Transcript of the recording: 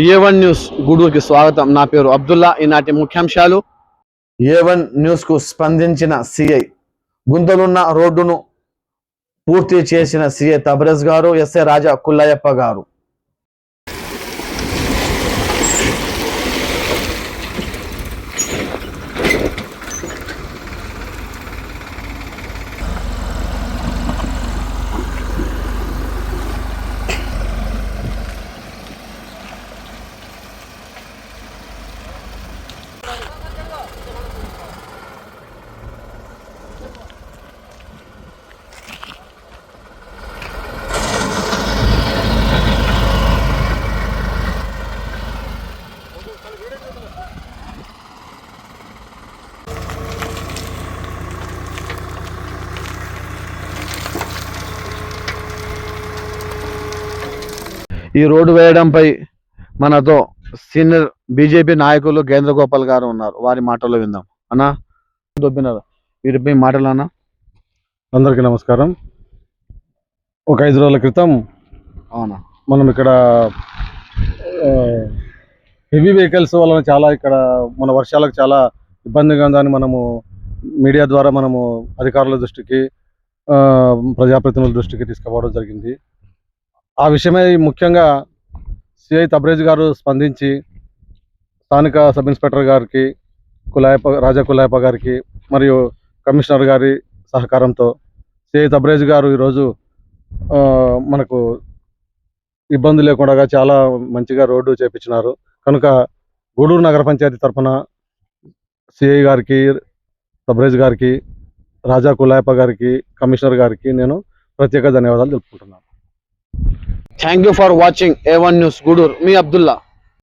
ఏ one news గూడూరుకి స్వాగతం. నా పేరు అబ్దుల్లా. ఈనాటి ముఖ్యాంశాలు. ఏ వన్ న్యూస్కు స్పందించిన సిఐ గుంతలున్న రోడ్డును పూర్తి చేసిన సిఐ తబరజ్ గారు ఎస్ఐ రాజా కుల్లయ్యప్ప గారు. ఈ రోడ్డు వేయడంపై మనతో సీనియర్ బీజేపీ నాయకులు కేంద్ర గోపాల్ గారు ఉన్నారు. వారి మాటల్లో విందాం. అన్నా దొబ్బినారు. వీరిపై మాటలు అన్నా. అందరికీ నమస్కారం. ఒక ఐదు రోజుల క్రితం అవునా? మనం ఇక్కడ హెవీ వెహికల్స్ వలన చాలా ఇక్కడ మన వర్షాలకు చాలా ఇబ్బందిగా ఉందని మనము మీడియా ద్వారా మనము అధికారుల దృష్టికి ఆ, ప్రజాప్రతినిధుల దృష్టికి తీసుకుపోవడం జరిగింది. ఆ విషయమై ముఖ్యంగా సిఐ తబ్రేజ్ గారు స్పందించి స్థానిక సబ్ ఇన్స్పెక్టర్ గారికి కులాయప రాజా కులాయప గారికి మరియు కమిషనర్ గారి సహకారంతో సిఐ తబ్రేజ్ గారు ఈరోజు మనకు ఇబ్బంది లేకుండా చాలా మంచిగా రోడ్డు చేపించినారు. కనుక గూడూరు నగర పంచాయతీ తరఫున సిఐ గారికి తబ్రేజ్ గారికి రాజా కులాయప్ప గారికి కమిషనర్ గారికి నేను ప్రత్యేక ధన్యవాదాలు తెలుపుకుంటున్నాను. thank you for watching A one news Gudur me Abdullah